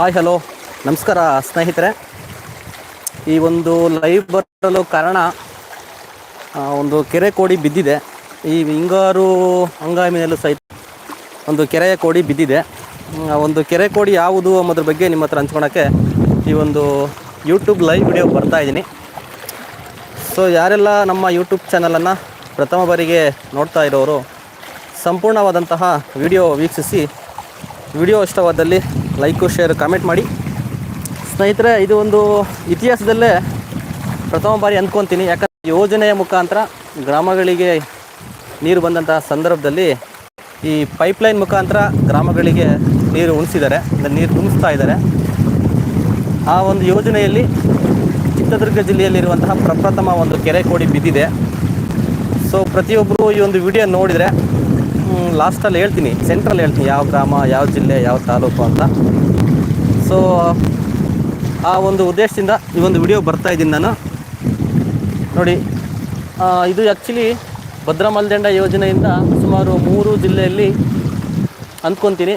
Hi, hello. ನಮಸ್ಕಾರ, ಸ್ನೇಹಿತರೆ. ಈ ಒಂದು ಲೈವ್ ಬರಲು ಕಾರಣ ಒಂದು ಕೆರೆ ಕೋಡಿ ಬಿದ್ದಿದೆ. ಈ ಹಿಂಗಾರು ಹಂಗಾಮಿನಲ್ಲೂ ಸಹಿತ ಒಂದು ಕೆರೆಯ ಕೋಡಿ ಬಿದ್ದಿದೆ. ಒಂದು ಕೆರೆ ಕೋಡಿ ಯಾವುದು ಅನ್ನೋದ್ರ ಬಗ್ಗೆ ನಿಮ್ಮ ಹತ್ರ ಹಂಚ್ಕೊಳಕ್ಕೆ ಈ ಒಂದು ಯೂಟ್ಯೂಬ್ ಲೈವ್ ವಿಡಿಯೋ ಬರ್ತಾ ಇದ್ದೀನಿ. ಸೊ ಯಾರೆಲ್ಲ ನಮ್ಮ ಯೂಟ್ಯೂಬ್ ಚಾನಲನ್ನು ಪ್ರಥಮ ಬಾರಿಗೆ ನೋಡ್ತಾ ಇರೋರು, ಸಂಪೂರ್ಣವಾದಂತಹ ವಿಡಿಯೋ ವೀಕ್ಷಿಸಿ ವಿಡಿಯೋ ಇಷ್ಟವಾದಲ್ಲಿ ಲೈಕು ಶೇರ್ ಕಾಮೆಂಟ್ ಮಾಡಿ. ಸ್ನೇಹಿತರೆ, ಇದು ಒಂದು ಇತಿಹಾಸದಲ್ಲೇ ಪ್ರಥಮ ಬಾರಿ ಅಂದ್ಕೊತೀನಿ. ಯಾಕಂದರೆ ಯೋಜನೆಯ ಮುಖಾಂತರ ಗ್ರಾಮಗಳಿಗೆ ನೀರು ಬಂದಂತಹ ಸಂದರ್ಭದಲ್ಲಿ ಈ ಪೈಪ್ಲೈನ್ ಮುಖಾಂತರ ಗ್ರಾಮಗಳಿಗೆ ನೀರು ಉಣಿಸಿದ್ದಾರೆ. ಅಂದರೆ ನೀರು ತುಂಬಿಸ್ತಾ ಇದ್ದಾರೆ. ಆ ಒಂದು ಯೋಜನೆಯಲ್ಲಿ ಚಿತ್ರದುರ್ಗ ಜಿಲ್ಲೆಯಲ್ಲಿರುವಂತಹ ಪ್ರಪ್ರಥಮ ಒಂದು ಕೆರೆ ಕೋಡಿ ಬಿದ್ದಿದೆ. ಸೊ ಪ್ರತಿಯೊಬ್ಬರು ಈ ಒಂದು ವಿಡಿಯೋ ನೋಡಿದರೆ ಲಾಸ್ಟಲ್ಲಿ ಹೇಳ್ತೀನಿ ಸೆಂಟ್ರಲ್ಲಿ ಹೇಳ್ತೀನಿ, ಯಾವ ಗ್ರಾಮ, ಯಾವ ಜಿಲ್ಲೆ, ಯಾವ ತಾಲೂಕು ಅಂತ. ಸೊ ಆ ಒಂದು ಉದ್ದೇಶದಿಂದ ಈ ಒಂದು ವಿಡಿಯೋ ಬರ್ತಾ ಇದ್ದೀನಿ ನಾನು. ನೋಡಿ ಇದು ಆ್ಯಕ್ಚುಲಿ ಭದ್ರಾ ಮಲ್ದಂಡ ಯೋಜನೆಯಿಂದ ಸುಮಾರು ಮೂರು ಜಿಲ್ಲೆಯಲ್ಲಿ ಅಂದ್ಕೊತೀನಿ.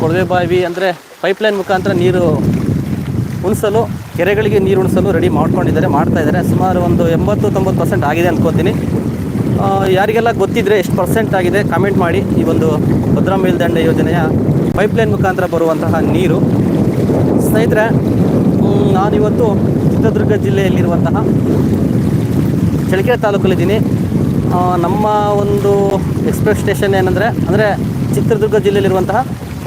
ಕೊಳವೆ ಬಾವಿ ಅಂದರೆ ಪೈಪ್ಲೈನ್ ಮುಖಾಂತರ ನೀರು ಉಣಿಸಲು, ಕೆರೆಗಳಿಗೆ ನೀರು ಉಣಿಸಲು ರೆಡಿ ಮಾಡ್ಕೊಂಡಿದ್ದಾರೆ, ಮಾಡ್ತಾ ಇದ್ದಾರೆ. ಸುಮಾರು ಒಂದು ಎಂಬತ್ತು ತೊಂಬತ್ತು ಪರ್ಸೆಂಟ್ ಆಗಿದೆ ಅಂದ್ಕೋತೀನಿ. ಯಾರಿಗೆಲ್ಲ ಗೊತ್ತಿದ್ದರೆ ಎಷ್ಟು ಪರ್ಸೆಂಟ್ ಆಗಿದೆ ಕಾಮೆಂಟ್ ಮಾಡಿ ಈ ಒಂದು ಭದ್ರಾ ಮೇಲ್ದಂಡೆ ಯೋಜನೆಯ ಪೈಪ್ಲೈನ್ ಮುಖಾಂತರ ಬರುವಂತಹ ನೀರು. ಸ್ನೇಹಿತರೆ ನಾನಿವತ್ತು ಚಿತ್ರದುರ್ಗ ಜಿಲ್ಲೆಯಲ್ಲಿರುವಂತಹ ಚಳ್ಳಕೆರೆ ತಾಲೂಕಲ್ಲಿದ್ದೀನಿ. ನಮ್ಮ ಒಂದು ಎಕ್ಸ್ಪ್ರೆಸ್ ಸ್ಟೇಷನ್ ಏನಂದರೆ, ಅಂದರೆ ಚಿತ್ರದುರ್ಗ ಜಿಲ್ಲೆಯಲ್ಲಿರುವಂತಹ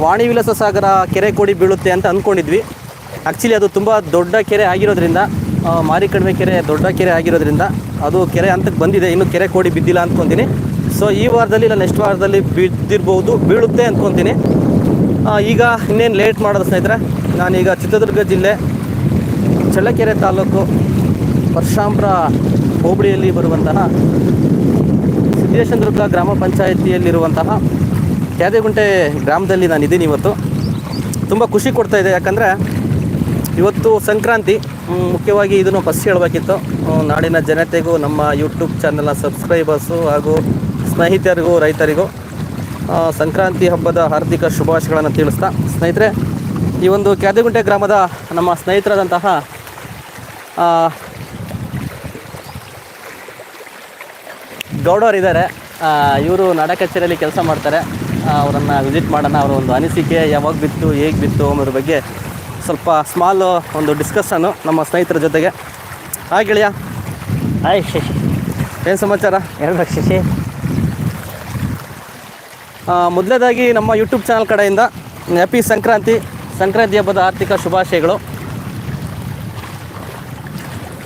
ವಾಣಿ ವಿಲಾಸ ಸಾಗರ ಕೆರೆ ಕೋಡಿ ಬೀಳುತ್ತೆ ಅಂತ ಅಂದ್ಕೊಂಡಿದ್ವಿ ಆ್ಯಕ್ಚುಲಿ ಅದು ತುಂಬ ದೊಡ್ಡ ಕೆರೆ ಆಗಿರೋದ್ರಿಂದ ಆ, ಮಾರಿಕಡಿಮೆ ಕೆರೆ ದೊಡ್ಡ ಕೆರೆ ಆಗಿರೋದ್ರಿಂದ ಅದು ಕೆರೆ ಹಂತಕ್ಕೆ ಬಂದಿದೆ. ಇನ್ನು ಕೆರೆ ಕೋಡಿ ಬಿದ್ದಿಲ್ಲ ಅಂದ್ಕೊತೀನಿ. ಸೊ ಈ ವಾರದಲ್ಲಿ ಇಲ್ಲ ನೆಕ್ಸ್ಟ್ ವಾರದಲ್ಲಿ ಬಿದ್ದಿರ್ಬೋದು ಬೀಳುತ್ತೆ ಅಂದ್ಕೊತೀನಿ. ಈಗ ಇನ್ನೇನು ಲೇಟ್ ಮಾಡೋದು ಸ್ನೇಹಿತರೆ ನಾನೀಗ ಚಿತ್ರದುರ್ಗ ಜಿಲ್ಲೆ ಚಳ್ಳಕೆರೆ ತಾಲೂಕು ಪರಶಾಂಪುರ ಹೋಬಳಿಯಲ್ಲಿ ಬರುವಂತಹ ಸಿದ್ದೇಶಂದ್ರುಗ ಗ್ರಾಮ ಪಂಚಾಯಿತಿಯಲ್ಲಿರುವಂತಹ ಕ್ಯಾದೆಗುಂಟೆ ಗ್ರಾಮದಲ್ಲಿ ನಾನು ಇದ್ದೀನಿ ಇವತ್ತು. ತುಂಬ ಖುಷಿ ಕೊಡ್ತಾಯಿದೆ ಯಾಕಂದರೆ ಇವತ್ತು ಸಂಕ್ರಾಂತಿ ಮುಖ್ಯವಾಗಿ ಇದನ್ನು ಫಸ್ಟ್ ಹೇಳಬೇಕಿತ್ತು. ನಾಡಿನ ಜನತೆಗೂ, ನಮ್ಮ ಯೂಟ್ಯೂಬ್ ಚಾನಲ್ನ ಸಬ್ಸ್ಕ್ರೈಬರ್ಸು ಹಾಗೂ ಸ್ನೇಹಿತರಿಗೂ, ರೈತರಿಗೂ ಸಂಕ್ರಾಂತಿ ಹಬ್ಬದ ಹಾರ್ದಿಕ ಶುಭಾಶಯಗಳನ್ನು ತಿಳಿಸ್ತಾ. ಸ್ನೇಹಿತರೆ, ಈ ಒಂದು ಕ್ಯಾದಗುಂಟೆ ಗ್ರಾಮದ ನಮ್ಮ ಸ್ನೇಹಿತರಾದಂತಹ ಗೌಡವರಿದ್ದಾರೆ ಇವರು ನಾಡ ಕಚೇರಿಯಲ್ಲಿ ಕೆಲಸ ಮಾಡ್ತಾರೆ. ಅವರನ್ನು ವಿಸಿಟ್ ಮಾಡೋಣ, ಅವರ ಒಂದು ಅನಿಸಿಕೆ ಯಾವಾಗ ಬಿತ್ತು, ಹೇಗೆ ಬಿತ್ತು ಅನ್ನೋದ್ರ ಬಗ್ಗೆ ಸ್ವಲ್ಪ ಸ್ಮಾಲ್ ಒಂದು ಡಿಸ್ಕಷನ್ನು ನಮ್ಮ ಸ್ನೇಹಿತರ ಜೊತೆಗೆ. ಹಾಯ್ ಗೆಳೆಯ. ಹಾಯ್ ಶಶಿ. ಏನು ಸಮಾಚಾರ? ಹೇಳ್ಬೇಕು ಶಶಿ? ಮೊದಲೇದಾಗಿ ನಮ್ಮ ಯೂಟ್ಯೂಬ್ ಚಾನಲ್ ಕಡೆಯಿಂದ ಹ್ಯಾಪಿ ಸಂಕ್ರಾಂತಿ ಸಂಕ್ರಾಂತಿ ಹಬ್ಬದ ಆರ್ಥಿಕ ಶುಭಾಶಯಗಳು.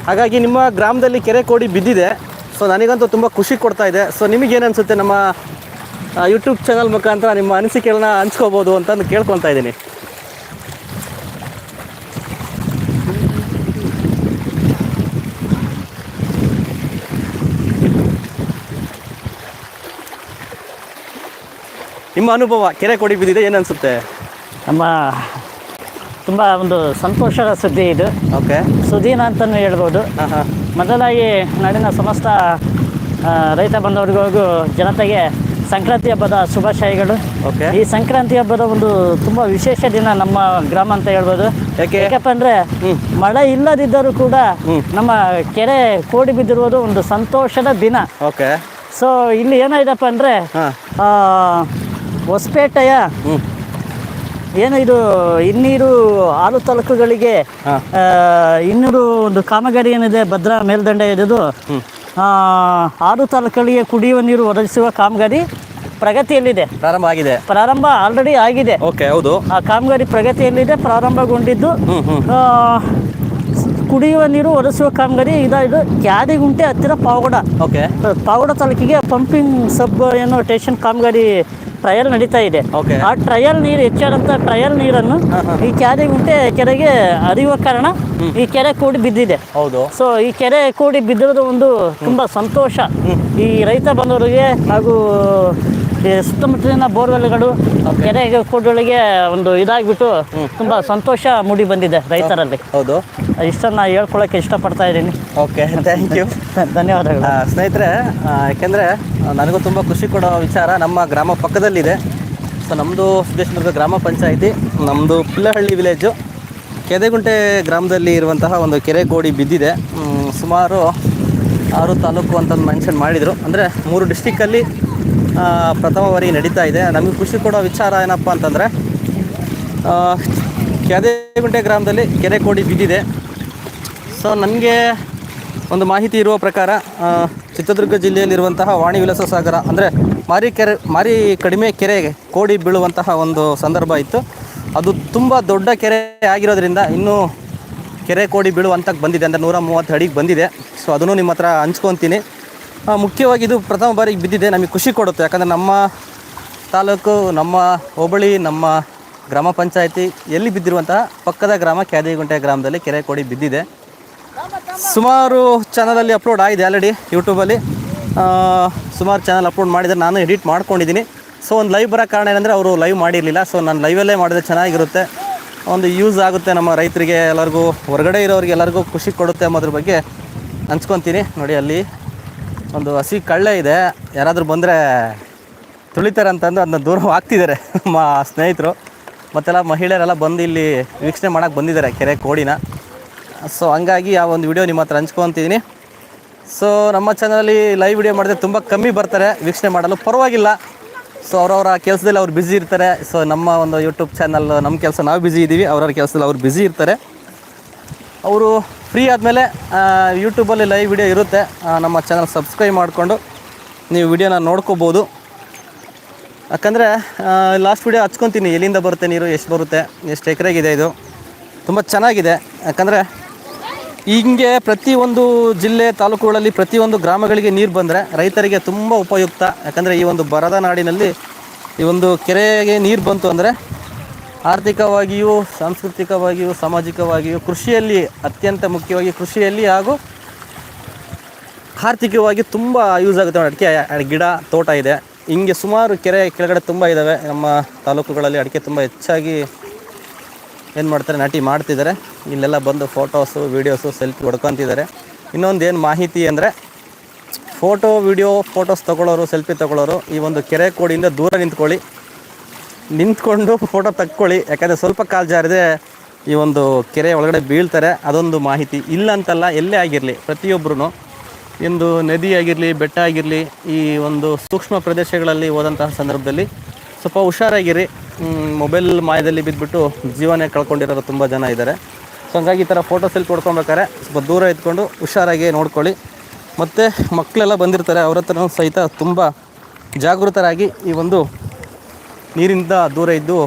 ಹಾಗಾಗಿ ನಿಮ್ಮ ಗ್ರಾಮದಲ್ಲಿ ಕೆರೆ ಕೋಡಿ ಬಿದ್ದಿದೆ. ಸೊ ನನಗಂತೂ ತುಂಬ ಖುಷಿ ಕೊಡ್ತಾ ಇದೆ. ಸೊ ನಿಮಗೇನು ಅನಿಸುತ್ತೆ? ನಮ್ಮ ಯೂಟ್ಯೂಬ್ ಚಾನಲ್ ಮುಖಾಂತರ ನಿಮ್ಮ ಅನಿಸಿಕೆಗಳನ್ನ ಹಂಚ್ಕೋಬೋದು ಅಂತಂದು ಕೇಳ್ಕೊತಾ ಇದ್ದೀನಿ. ನಿಮ್ಮ ಅನುಭವ ಕೆರೆ ಕೊಡಿ ಬಿದ್ದಿದೆ ಏನನ್ಸುತ್ತೆ? ಅನಿಸುತ್ತೆ ನಮ್ಮ ತುಂಬ ಒಂದು ಸಂತೋಷದ ಸುದ್ದಿ ಇದು. ಓಕೆ. ಸುದೀನ ಅಂತಲೂ ಹೇಳ್ಬೋದು. ಮೊದಲಾಗಿ ನಾಡಿನ ಸಮಸ್ತ ರೈತ ಬಂದವರಿಗೂ ಜನತೆಗೆ ಸಂಕ್ರಾಂತಿ ಹಬ್ಬದ ಶುಭಾಶಯಗಳು. ಓಕೆ. ಈ ಸಂಕ್ರಾಂತಿ ಹಬ್ಬದ ಒಂದು ತುಂಬ ವಿಶೇಷ ದಿನ ನಮ್ಮ ಗ್ರಾಮ ಅಂತ ಹೇಳ್ಬೋದು. ಯಾಕೆ? ಯಾಕಪ್ಪ ಅಂದರೆ ಮಳೆ ಇಲ್ಲದಿದ್ದರೂ ಕೂಡ ನಮ್ಮ ಕೆರೆ ಕೋಡಿ ಬಿದ್ದಿರುವುದು ಒಂದು ಸಂತೋಷದ ದಿನ. ಓಕೆ. ಸೊ ಇಲ್ಲಿ ಏನಾಯ್ತಪ್ಪ ಅಂದರೆ ಹೊಸಪೇಟೆಯ ಏನು ಇದು ಇನ್ನೀರು ಆರು ತಾಲೂಕುಗಳಿಗೆ ಇನ್ನೂರು ಒಂದು ಕಾಮಗಾರಿ ಏನಿದೆ ಭದ್ರಾ ಮೇಲ್ದಂಡೆ ಇದ್ದು ಆರು ತಾಲೂಕುಗಳಿಗೆ ಕುಡಿಯುವ ನೀರು ಒದಗಿಸುವ ಕಾಮಗಾರಿ ಪ್ರಗತಿಯಲ್ಲಿದೆ. ಪ್ರಾರಂಭ ಆಗಿದೆ. ಪ್ರಾರಂಭ ಆಲ್ರೆಡಿ ಆಗಿದೆ. ಓಕೆ ಹೌದು. ಆ ಕಾಮಗಾರಿ ಪ್ರಗತಿಯಲ್ಲಿದೆ ಪ್ರಾರಂಭಗೊಂಡಿದ್ದು ಕುಡಿಯುವ ನೀರು ಒದಗಿಸುವ ಕಾಮಗಾರಿ ಇದು ಕ್ಯಾದಿಗುಂಟೆ ಹತ್ತಿರ ಪಾವಗಡ. ಓಕೆ. ಪಾವಗಡ ತಾಲೂಕಿಗೆ ಪಂಪಿಂಗ್ ಸಬ್ ಏನು ಸ್ಟೇಷನ್ ಕಾಮಗಾರಿ ಟ್ರಯಲ್ ನಡೀತಾ ಇದೆ. ಆ ಟ್ರಯಲ್ ನೀರು ಹೆಚ್ಚಾದಂತ ಟ್ರಯಲ್ ನೀರನ್ನು ಈ ಕ್ಯಾದಿಗುಂಟೆ ಕೆರೆಗೆ ಹರಿಯುವ ಕಾರಣ ಈ ಕೆರೆ ಕೂಡಿ ಬಿದ್ದಿದೆ. ಹೌದು. ಸೊ ಈ ಕೆರೆ ಕೂಡಿ ಬಿದ್ದಿರೋದು ಒಂದು ತುಂಬಾ ಸಂತೋಷ. ಈ ರೈತ ಬಂದವರಿಗೆ ಹಾಗೂ ಈ ಸುತ್ತಮುತ್ತಲಿನ ಬೋರ್ವೆಲ್ಗಳು ಕೆರೆ ಕೂಡಗಳಿಗೆ ಒಂದು ಇದಾಗ್ಬಿಟ್ಟು ತುಂಬಾ ಸಂತೋಷ ಮೂಡಿ ಬಂದಿದೆ ರೈತರಲ್ಲಿ. ಹೌದು. ಇಷ್ಟನ್ನ ಹೇಳ್ಕೊಳಕ್ಕೆ ಇಷ್ಟಪಡ್ತಾ ಇದ್ದೀನಿ. ಓಕೆ ಥ್ಯಾಂಕ್ ಯು ಧನ್ಯವಾದಗಳು. ಸ್ನೇಹಿತರೆ ಯಾಕೆಂದ್ರೆ ನನಗೂ ತುಂಬ ಖುಷಿ ಕೊಡೋ ವಿಚಾರ ನಮ್ಮ ಗ್ರಾಮ ಪಕ್ಕದಲ್ಲಿದೆ. ಸೊ ನಮ್ಮದು ಸಿದ್ದೇಶ್ವರ ಗ್ರಾಮ ಪಂಚಾಯಿತಿ ನಮ್ಮದು ಪಿಲ್ಲಹಳ್ಳಿ ವಿಲೇಜು ಕೆದೆಗುಂಟೆ ಗ್ರಾಮದಲ್ಲಿ ಇರುವಂತಹ ಒಂದು ಕೆರೆ ಗೋಡಿ ಬಿದ್ದಿದೆ. ಸುಮಾರು ಆರು ತಾಲೂಕು ಅಂತ ಮೆನ್ಷನ್ ಮಾಡಿದರು. ಅಂದರೆ ಮೂರು ಡಿಸ್ಟಿಕ್ಕಲ್ಲಿ ಪ್ರಥಮ ಬಾರಿ ನಡೀತಾ ಇದೆ. ನಮಗೆ ಖುಷಿ ಕೊಡೋ ವಿಚಾರ ಏನಪ್ಪ ಅಂತಂದರೆ ಕೆದೆಗುಂಟೆ ಗ್ರಾಮದಲ್ಲಿ ಕೆರೆ ಕೋಡಿ ಬಿದ್ದಿದೆ. ಸೊ ನನಗೆ ಒಂದು ಮಾಹಿತಿ ಇರುವ ಪ್ರಕಾರ ಚಿತ್ರದುರ್ಗ ಜಿಲ್ಲೆಯಲ್ಲಿರುವಂತಹ ವಾಣಿ ವಿಲಾಸ ಸಾಗರ, ಅಂದರೆ ಮಾರಿ ಕೆರೆ, ಮಾರಿ ಕಡಿಮೆ ಕೆರೆಗೆ ಕೋಡಿ ಬೀಳುವಂತಹ ಒಂದು ಸಂದರ್ಭ ಇತ್ತು. ಅದು ತುಂಬ ದೊಡ್ಡ ಕೆರೆ ಆಗಿರೋದ್ರಿಂದ ಇನ್ನೂ ಕೆರೆ ಕೋಡಿ ಬೀಳುವಂತಕ್ಕೆ ಬಂದಿದೆ, ಅಂದರೆ ನೂರ ಮೂವತ್ತು ಅಡಿಗೆ ಬಂದಿದೆ. ಸೊ ಅದನ್ನು ನಿಮ್ಮ ಹತ್ರ ಹಂಚ್ಕೊತೀನಿ. ಮುಖ್ಯವಾಗಿ ಇದು ಪ್ರಥಮ ಬಾರಿಗೆ ಬಿದ್ದಿದೆ, ನಮಗೆ ಖುಷಿ ಕೊಡುತ್ತೆ. ಯಾಕಂದರೆ ನಮ್ಮ ತಾಲೂಕು, ನಮ್ಮ ಹೋಬಳಿ, ನಮ್ಮ ಗ್ರಾಮ ಪಂಚಾಯಿತಿ ಎಲ್ಲಿ ಬಿದ್ದಿರುವಂತಹ ಪಕ್ಕದ ಗ್ರಾಮ ಕ್ಯಾದಿಗುಂಟೆ ಗ್ರಾಮದಲ್ಲಿ ಕೆರೆ ಕೋಡಿ ಬಿದ್ದಿದೆ. ಸುಮಾರು ಚಾನಲಲ್ಲಿ ಅಪ್ಲೋಡ್ ಆಗಿದೆ ಆಲ್ರೆಡಿ ಯೂಟ್ಯೂಬಲ್ಲಿ. ಸುಮಾರು ಚಾನಲ್ ಅಪ್ಲೋಡ್ ಮಾಡಿದರೆ ನಾನು ಎಡಿಟ್ ಮಾಡ್ಕೊಂಡಿದ್ದೀನಿ. ಸೊ ಒಂದು ಲೈವ್ ಬರೋ ಕಾರಣ ಏನಂದರೆ ಅವರು ಲೈವ್ ಮಾಡಿರಲಿಲ್ಲ. ಸೊ ನಾನು ಲೈವಲ್ಲೇ ಮಾಡಿದ್ರೆ ಚೆನ್ನಾಗಿರುತ್ತೆ. ಒಂದು ಯೂಸ್ ಆಗುತ್ತೆ ನಮ್ಮ ರೈತರಿಗೆ, ಎಲ್ಲರಿಗೂ, ಹೊರಗಡೆ ಇರೋರಿಗೆ ಎಲ್ಲರಿಗೂ ಖುಷಿ ಕೊಡುತ್ತೆ ಅನ್ನೋದ್ರ ಬಗ್ಗೆ ಹಂಚ್ಕೊತೀನಿ ನೋಡಿ ಅಲ್ಲಿ ಒಂದು ಹಸಿ ಕಳ್ಳೆ ಇದೆ. ಯಾರಾದರೂ ಬಂದರೆ ತುಳಿತಾರೆ ಅಂತಂದು ಅದನ್ನ ದೂರ ಹಾಕ್ತಿದ್ದಾರೆ ನಮ್ಮ ಸ್ನೇಹಿತರು. ಮತ್ತೆಲ್ಲ ಮಹಿಳೆಯರೆಲ್ಲ ಬಂದು ಇಲ್ಲಿ ವೀಕ್ಷಣೆ ಮಾಡೋಕ್ಕೆ ಬಂದಿದ್ದಾರೆ ಕೆರೆ ಕೋಡಿನ. ಸೊ ಹಂಗಾಗಿ ಆ ಒಂದು ವಿಡಿಯೋ ನಿಮ್ಮ ಹತ್ರ ಹಂಚ್ಕೊತಿದ್ದೀನಿ ಸೊ ನಮ್ಮ ಚಾನಲಲ್ಲಿ ಲೈವ್ ವಿಡಿಯೋ ಮಾಡಿದ್ರೆ ತುಂಬ ಕಮ್ಮಿ ಬರ್ತಾರೆ. ವೀಕ್ಷಣೆ ಮಾಡಲು ಪರವಾಗಿಲ್ಲ. ಸೊ ಅವರವರ ಕೆಲಸದಲ್ಲಿ ಅವ್ರು ಬ್ಯುಸಿ ಇರ್ತಾರೆ. ಸೊ ನಮ್ಮ ಒಂದು ಯೂಟ್ಯೂಬ್ ಚಾನಲ್ ನಮ್ಮ ಕೆಲಸ ನಾವು ಬ್ಯುಸಿ ಇದ್ದೀವಿ ಅವ್ರವ್ರ ಕೆಲಸದಲ್ಲಿ ಅವ್ರು ಬ್ಯುಸಿ ಇರ್ತಾರೆ. ಅವರು ಫ್ರೀ ಆದಮೇಲೆ ಯೂಟ್ಯೂಬಲ್ಲಿ ಲೈವ್ ವಿಡಿಯೋ ಇರುತ್ತೆ. ನಮ್ಮ ಚಾನಲ್ ಸಬ್ಸ್ಕ್ರೈಬ್ ಮಾಡಿಕೊಂಡು ನೀವು ವಿಡಿಯೋನ ನೋಡ್ಕೋಬೋದು. ಯಾಕಂದರೆ ಲಾಸ್ಟ್ ವಿಡಿಯೋ ಹಚ್ಕೊತೀನಿ. ಎಲ್ಲಿಂದ ಬರುತ್ತೆ ನೀರು, ಎಷ್ಟು ಬರುತ್ತೆ, ಎಷ್ಟು ಎಕರೆಗಿದೆ ಇದು. ತುಂಬ ಚೆನ್ನಾಗಿದೆ. ಯಾಕಂದರೆ, ಹಿಂಗೆ ಪ್ರತಿಯೊಂದು ಜಿಲ್ಲೆ, ತಾಲೂಕುಗಳಲ್ಲಿ ಪ್ರತಿಯೊಂದು ಗ್ರಾಮಗಳಿಗೆ ನೀರು ಬಂದರೆ ರೈತರಿಗೆ ತುಂಬ ಉಪಯುಕ್ತ. ಯಾಕಂದರೆ ಈ ಒಂದು ಬರದ ನಾಡಿನಲ್ಲಿ ಈ ಒಂದು ಕೆರೆಗೆ ನೀರು ಬಂತು ಅಂದರೆ ಆರ್ಥಿಕವಾಗಿಯೂ, ಸಾಂಸ್ಕೃತಿಕವಾಗಿಯೂ, ಸಾಮಾಜಿಕವಾಗಿಯೂ ಕೃಷಿಯಲ್ಲಿ, ಅತ್ಯಂತ ಮುಖ್ಯವಾಗಿ ಕೃಷಿಯಲ್ಲಿ ಹಾಗೂ ಆರ್ಥಿಕವಾಗಿ ತುಂಬ ಯೂಸ್ ಆಗುತ್ತೆ ಅಡಿಕೆ ಅಡ್- ಗಿಡ, ತೋಟ ಇದೆ. ಹಿಂಗೆ ಸುಮಾರು ಕೆರೆ ಕೆಳಗಡೆ ತುಂಬ ಇದ್ದಾವೆ ನಮ್ಮ ತಾಲೂಕುಗಳಲ್ಲಿ ಅಡಿಕೆ ತುಂಬ ಹೆಚ್ಚಾಗಿ ಏನು ಮಾಡ್ತಾರೆ, ನಾಟಿ ಮಾಡ್ತಿದ್ದಾರೆ. ಇಲ್ಲೆಲ್ಲ ಬಂದು ಫೋಟೋಸು ವೀಡಿಯೋಸು ಸೆಲ್ಫಿ ಹೊಡ್ಕೊತಿದ್ದಾರೆ. ಇನ್ನೊಂದು ಏನು ಮಾಹಿತಿ ಅಂದರೆ ಫೋಟೋ ವಿಡಿಯೋ ಫೋಟೋಸ್ ತೊಗೊಳ್ಳೋರು ಸೆಲ್ಫಿ ತೊಗೊಳ್ಳೋರು ಈ ಒಂದು ಕೆರೆ ಕೋಡಿಯಿಂದ ದೂರ ನಿಂತ್ಕೊಳ್ಳಿ. ನಿಂತ್ಕೊಂಡು ಫೋಟೋ ತಕ್ಕೊಳ್ಳಿ. ಯಾಕಂದರೆ ಸ್ವಲ್ಪ ಕಾಲು ಜಾರಿದೆ ಈ ಒಂದು ಕೆರೆ ಒಳಗಡೆ ಬೀಳ್ತಾರೆ, ಅದೊಂದು ಮಾಹಿತಿ. ಇಲ್ಲ ಅಂತಲ್ಲ, ಎಲ್ಲೇ ಆಗಿರಲಿ ಪ್ರತಿಯೊಬ್ಬರೂ ಇಂದು ನದಿ ಆಗಿರಲಿ, ಬೆಟ್ಟ ಆಗಿರಲಿ, ಈ ಒಂದು ಸೂಕ್ಷ್ಮ ಪ್ರದೇಶಗಳಲ್ಲಿ ಹೋದಂತಹ ಸಂದರ್ಭದಲ್ಲಿ ಸ್ವಲ್ಪ ಹುಷಾರಾಗಿರಿ. ಮೊಬೈಲ್ ಮಾಯದಲ್ಲಿ ಬಿದ್ದುಬಿಟ್ಟು ಜೀವನ ಕಳ್ಕೊಂಡಿರೋರು ತುಂಬ ಜನ ಇದ್ದಾರೆ. ಸೊ ಹಂಗಾಗಿ ಈ ಥರ ಫೋಟೋ ಸೆಲ್ಫಿ ಹೊಡ್ಕೊಬೇಕಾರೆ ಸ್ವಲ್ಪ ದೂರ ಇದ್ಕೊಂಡು ಹುಷಾರಾಗಿ ನೋಡ್ಕೊಳ್ಳಿ. ಮತ್ತು ಮಕ್ಕಳೆಲ್ಲ ಬಂದಿರ್ತಾರೆ, ಅವ್ರ ಹತ್ರನೂ ಸಹಿತ ತುಂಬ ಜಾಗೃತರಾಗಿ ಈ ಒಂದು ನೀರಿಂದ ದೂರ ಇದ್ದು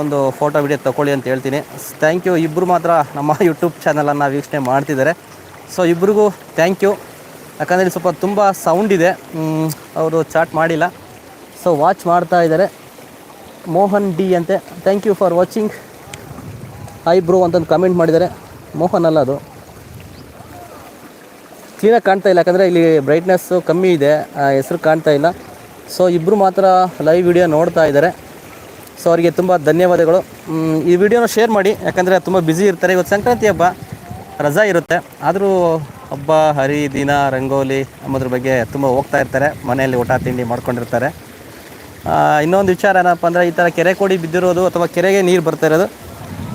ಒಂದು ಫೋಟೋ, ವಿಡಿಯೋ ತಗೊಳ್ಳಿ ಅಂತ ಹೇಳ್ತೀನಿ. ಥ್ಯಾಂಕ್ ಯು ಇಬ್ಬರು ಮಾತ್ರ ನಮ್ಮ ಯೂಟ್ಯೂಬ್ ಚಾನಲನ್ನು ವೀಕ್ಷಣೆ ಮಾಡ್ತಿದ್ದಾರೆ. ಸೊ ಇಬ್ರಿಗೂ ಥ್ಯಾಂಕ್ ಯು ಯಾಕಂದರೆ ಸ್ವಲ್ಪ ತುಂಬ ಸೌಂಡ್ ಇದೆ. ಅವರು ಚಾಟ್ ಮಾಡಿಲ್ಲ. ಸೊ ವಾಚ್ ಮಾಡ್ತಾ ಇದ್ದಾರೆ. ಮೋಹನ್ ಡಿ ಅಂತೆ. Thank you for watching I bro ಅಂತಂದು ಕಮೆಂಟ್ ಮಾಡಿದ್ದಾರೆ. ಮೋಹನ್ ಅಲ್ಲ ಅದು. ಕ್ಲೀನಾಗಿ ಕಾಣ್ತಾ ಇಲ್ಲ. ಯಾಕಂದರೆ ಇಲ್ಲಿ ಬ್ರೈಟ್ನೆಸ್ಸು ಕಮ್ಮಿ ಇದೆ. ಹೆಸರು ಕಾಣ್ತಾ ಇಲ್ಲ. ಸೊ ಇಬ್ಬರು ಮಾತ್ರ ಲೈವ್ ವಿಡಿಯೋ ನೋಡ್ತಾ ಇದ್ದಾರೆ. ಸೊ ಅವರಿಗೆ ತುಂಬ ಧನ್ಯವಾದಗಳು. ಈ ವಿಡಿಯೋನ ಶೇರ್ ಮಾಡಿ, ಯಾಕಂದರೆ ತುಂಬ ಬ್ಯುಸಿ ಇರ್ತಾರೆ. ಇವತ್ತು ಸಂಕ್ರಾಂತಿ ಹಬ್ಬ, ರಜಾ ಇರುತ್ತೆ. ಆದರೂ ಹಬ್ಬ, ಹರಿ ದಿನ, ರಂಗೋಲಿ ಅನ್ನೋದ್ರ ಬಗ್ಗೆ ತುಂಬ ಹೋಗ್ತಾ ಇರ್ತಾರೆ. ಮನೆಯಲ್ಲಿ ಊಟ, ತಿಂಡಿ ಮಾಡ್ಕೊಂಡಿರ್ತಾರೆ. ಇನ್ನೊಂದು ವಿಚಾರ ಏನಪ್ಪ ಅಂದರೆ, ಈ ಥರ ಕೆರೆ ಕೋಡಿ ಬಿದ್ದಿರೋದು ಅಥವಾ ಕೆರೆಗೆ ನೀರು ಬರ್ತಾ ಇರೋದು,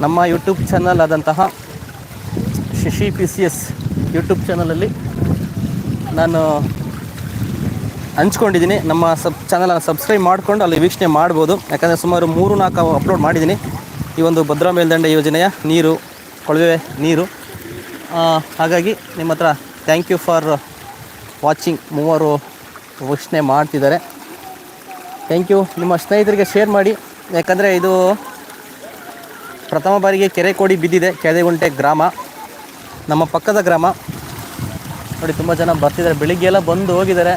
ನಮ್ಮ ಯೂಟ್ಯೂಬ್ ಚಾನಲ್ ಆದಂತಹ Shashi P C S YouTube ಚಾನಲಲ್ಲಿ ನಾನು ಹಂಚ್ಕೊಂಡಿದ್ದೀನಿ. ನಮ್ಮ ಸಬ್ ಚಾನಲನ್ನು ಸಬ್ಸ್ಕ್ರೈಬ್ ಮಾಡಿಕೊಂಡು ಅಲ್ಲಿ ವೀಕ್ಷಣೆ ಮಾಡ್ಬೋದು. ಯಾಕಂದರೆ ಸುಮಾರು ಮೂರು ನಾಲ್ಕು ಅಪ್ಲೋಡ್ ಮಾಡಿದ್ದೀನಿ. ಈ ಒಂದು ಭದ್ರಾ ಮೇಲ್ದಂಡೆ ಯೋಜನೆಯ ನೀರು, ಕೊಳವೆ ನೀರು. ಹಾಗಾಗಿ ನಿಮ್ಮ ಹತ್ರ ಥ್ಯಾಂಕ್ ಯು ಫಾರ್ ವಾಚಿಂಗ್ ಮೂವರು ವೀಕ್ಷಣೆ ಮಾಡ್ತಿದ್ದಾರೆ. ಥ್ಯಾಂಕ್ ಯು ನಿಮ್ಮ ಸ್ನೇಹಿತರಿಗೆ ಶೇರ್ ಮಾಡಿ. ಯಾಕಂದರೆ ಇದು ಪ್ರಥಮ ಬಾರಿಗೆ ಕೆರೆ ಕೋಡಿ ಬಿದ್ದಿದೆ. ಕೆರೆಗುಂಟೆ ಗ್ರಾಮ. ನಮ್ಮ ಪಕ್ಕದ ಗ್ರಾಮ. ನೋಡಿ, ತುಂಬ ಜನ ಬರ್ತಿದ್ದಾರೆ. ಬೆಳಿಗ್ಗೆ ಎಲ್ಲ ಬಂದು ಹೋಗಿದ್ದಾರೆ.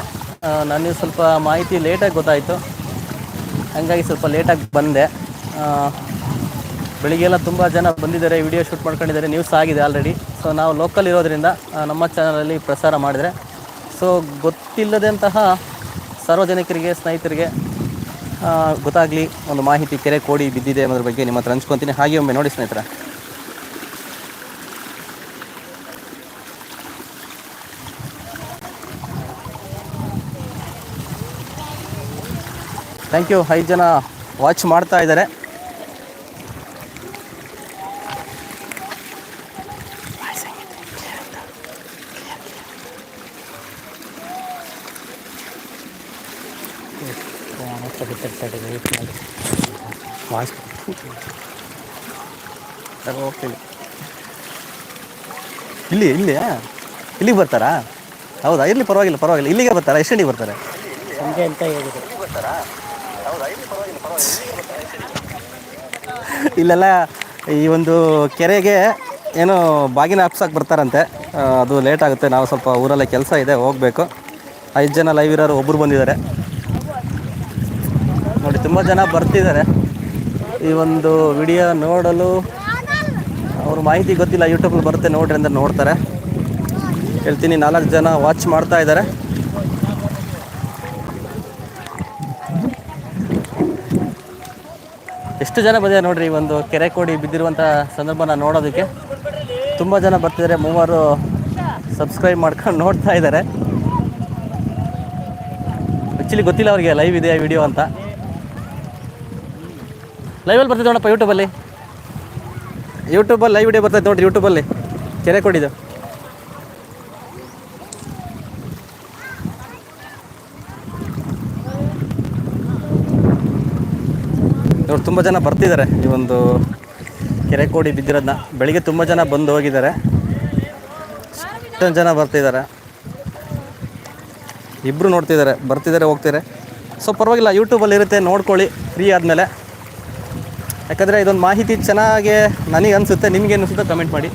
ನನಗೆ ಸ್ವಲ್ಪ ಮಾಹಿತಿ ಲೇಟಾಗಿ ಗೊತ್ತಾಯಿತು. ಹಂಗಾಗಿ ಸ್ವಲ್ಪ ಲೇಟಾಗಿ ಬಂದೆ. ಬೆಳಿಗ್ಗೆ ಎಲ್ಲ ತುಂಬ ಜನ ಬಂದಿದ್ದಾರೆ ವಿಡಿಯೋ ಶೂಟ್ ಮಾಡ್ಕೊಂಡಿದ್ದಾರೆ ನ್ಯೂಸ್ ಆಗಿದೆ ಆಲ್ರೆಡಿ ಸೊ ನಾವು ಲೋಕಲ್ ಇರೋದರಿಂದ ನಮ್ಮ ಚಾನಲಲ್ಲಿ ಪ್ರಸಾರ ಮಾಡಿದರೆ. ಸೊ ಗೊತ್ತಿಲ್ಲದಂತಹ ಸಾರ್ವಜನಿಕರಿಗೆ, ಸ್ನೇಹಿತರಿಗೆ ಗೊತ್ತಾಗಲಿ, ಒಂದು ಮಾಹಿತಿ ಕೆರೆ ಕೋಡಿ ಬಿದ್ದಿದೆ ಅನ್ನೋದ್ರ ಬಗ್ಗೆ ನಿಮ್ಮ ಹತ್ರ ಹಂಚ್ಕೊತೀನಿ. ಹಾಗೆ ಒಮ್ಮೆ ನೋಡಿ ಸ್ನೇಹಿತರೆ. ಥ್ಯಾಂಕ್ ಯು ಐದು ಜನ ವಾಚ್ ಮಾಡ್ತಾ ಇದ್ದಾರೆ. ಹೋಗ್ತೀನಿ ಇಲ್ಲಿ ಇಲ್ಲಿ ಇಲ್ಲಿಗೆ ಬರ್ತಾರಾ? ಹೌದಾ? ಇರಲಿ ಪರವಾಗಿಲ್ಲ ಪರವಾಗಿಲ್ಲ. ಇಲ್ಲಿಗೆ ಬರ್ತಾರಾ? ಎಷ್ಟು ಗಂಟೆಗೆ ಬರ್ತಾರೆ? ಸಂಜೆ ಅಂತ ಹೇಳಿದ್ರು. ಇಲ್ಲೆಲ್ಲ ಈ ಒಂದು ಕೆರೆಗೆ ಏನೋ ಬಾಗಿನ ಹಾಪ್ಸಕ್ಕೆ ಬರ್ತಾರಂತೆ. ಅದು ಲೇಟ್ ಆಗುತ್ತೆ. ನಾವು ಸ್ವಲ್ಪ ಊರಲ್ಲೇ ಕೆಲಸ ಇದೆ, ಹೋಗಬೇಕು. ಐದು ಜನ ಲೈವ್ ಇರೋರು ಒಬ್ಬರು ಬಂದಿದ್ದಾರೆ. ನೋಡಿ, ತುಂಬ ಜನ ಬರ್ತಿದ್ದಾರೆ. ಈ ಒಂದು ವಿಡಿಯೋ ನೋಡಲು ಅವ್ರ ಮಾಹಿತಿ ಗೊತ್ತಿಲ್ಲ ಯೂಟ್ಯೂಬಲ್ಲಿ ಬರುತ್ತೆ ನೋಡ್ರಿ ಅಂತ ನೋಡ್ತಾರೆ. ಹೇಳ್ತೀನಿ, ನಾಲ್ಕು ಜನ ವಾಚ್ ಮಾಡ್ತಾ ಇದ್ದಾರೆ. ಎಷ್ಟು ಜನ ಬಂದಿದೆ ನೋಡ್ರಿ ಈ ಒಂದು ಕೆರೆ ಕೋಡಿ ಬಿದ್ದಿರುವಂಥ ಸಂದರ್ಭನ ನೋಡೋದಕ್ಕೆ? ತುಂಬ ಜನ ಬರ್ತಿದ್ದಾರೆ, ಮೂವರು ಸಬ್ಸ್ಕ್ರೈಬ್ ಮಾಡ್ಕೊಂಡು ನೋಡ್ತಾ ಇದ್ದಾರೆ. ಆ್ಯಕ್ಚುಲಿ ಗೊತ್ತಿಲ್ಲ ಅವ್ರಿಗೆ ಲೈವ್ ಇದೆಯಾ ವಿಡಿಯೋ ಅಂತ. ಲೈವಲ್ಲಿ ಬರ್ತದೆ ನೋಡಪ್ಪ ಯೂಟ್ಯೂಬಲ್ಲಿ ಯೂಟ್ಯೂಬಲ್ಲಿ ಲೈವ್ ವಿಡಿಯೋ ಬರ್ತೈತೆ ನೋಡ್ರಿ ಯೂಟ್ಯೂಬಲ್ಲಿ ಕೆರೆ ಕೊಡಿದು. ನೋಡಿ ತುಂಬ ಜನ ಬರ್ತಿದ್ದಾರೆ. ಈ ಒಂದು ಕೆರೆ ಕೋಡಿ ಬಿದ್ದಿರೋದನ್ನ ಬೆಳಿಗ್ಗೆ ತುಂಬ ಜನ ಬಂದು ಹೋಗಿದ್ದಾರೆ. ಎಷ್ಟೊಂದು ಜನ ಬರ್ತಿದ್ದಾರೆ. ಇಬ್ಬರು ನೋಡ್ತಿದ್ದಾರೆ. ಬರ್ತಿದ್ದಾರೆ, ಹೋಗ್ತಿದ್ದಾರೆ. ಸೊ ಪರವಾಗಿಲ್ಲ ಯೂಟ್ಯೂಬಲ್ಲಿ ಇರುತ್ತೆ. ನೋಡ್ಕೊಳ್ಳಿ ಫ್ರೀ ಆದಮೇಲೆ. ಯಾಕಂದರೆ ಇದೊಂದು ಮಾಹಿತಿ ಚೆನ್ನಾಗೆ ನನಗೆ ಅನಿಸುತ್ತೆ ನಿಮಗೆ ಅನಿಸುತ್ತೆ ಕಮೆಂಟ್ ಮಾಡಿ.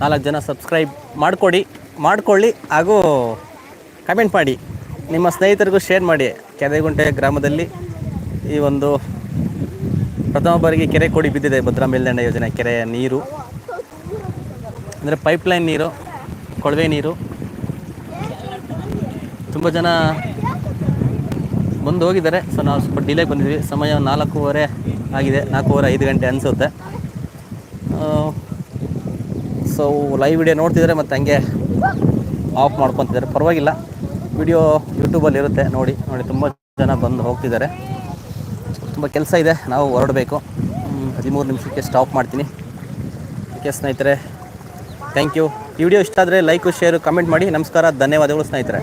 ನಾಲ್ಕು ಜನ ಸಬ್ಸ್ಕ್ರೈಬ್ ಮಾಡಿಕೊಡಿ, ಮಾಡಿಕೊಳ್ಳಿ ಹಾಗೂ ಕಮೆಂಟ್ ಮಾಡಿ. ನಿಮ್ಮ ಸ್ನೇಹಿತರಿಗೂ ಶೇರ್ ಮಾಡಿ. ಕೆರೆಗುಂಟೆ ಗ್ರಾಮದಲ್ಲಿ ಈ ಒಂದು ಪ್ರಥಮ ಬಾರಿಗೆ ಕೆರೆ ಕೊಡಿ ಬಿದ್ದಿದೆ. ಭದ್ರಾ ಮೇಲ್ದಂಡ ಯೋಜನೆ ಕೆರೆಯ ನೀರು. ಅಂದರೆ ಪೈಪ್ಲೈನ್ ನೀರು, ಕೊಳವೆ ನೀರು. ತುಂಬ ಜನ ಮುಂದೆ ಹೋಗಿದ್ದಾರೆ ಸೊ ನಾವು ಸ್ವಲ್ಪ ಡಿಲೇ ಬಂದಿದ್ವಿ. ಸಮಯ ನಾಲ್ಕೂವರೆ ಆಗಿದೆ. ನಾಲ್ಕೂವರೆ ಐದು ಗಂಟೆ ಅನಿಸುತ್ತೆ. ಸೊ ಲೈವ್ ವಿಡಿಯೋ ನೋಡ್ತಿದ್ದಾರೆ ಮತ್ತು ಹಂಗೆ ಆಫ್ ಮಾಡ್ಕೊತಿದ್ದಾರೆ. ಪರವಾಗಿಲ್ಲ. ವಿಡಿಯೋ ಯೂಟ್ಯೂಬಲ್ಲಿ ಇರುತ್ತೆ. ನೋಡಿ ನೋಡಿ, ತುಂಬ ಜನ ಬಂದು ಹೋಗ್ತಿದ್ದಾರೆ. ತುಂಬ ಕೆಲಸ ಇದೆ. ನಾವು ಹೊರಡಬೇಕು. ಹದಿಮೂರು ನಿಮಿಷಕ್ಕೆ ಸ್ಟಾಪ್ ಮಾಡ್ತೀನಿ. ಓಕೆ ಸ್ನೇಹಿತರೆ ಥ್ಯಾಂಕ್ ಯು ಈ ವಿಡಿಯೋ ಇಷ್ಟ ಆದರೆ ಲೈಕು ಶೇರು ಕಮೆಂಟ್ ಮಾಡಿ. ನಮಸ್ಕಾರ. ಧನ್ಯವಾದಗಳು ಸ್ನೇಹಿತರೆ.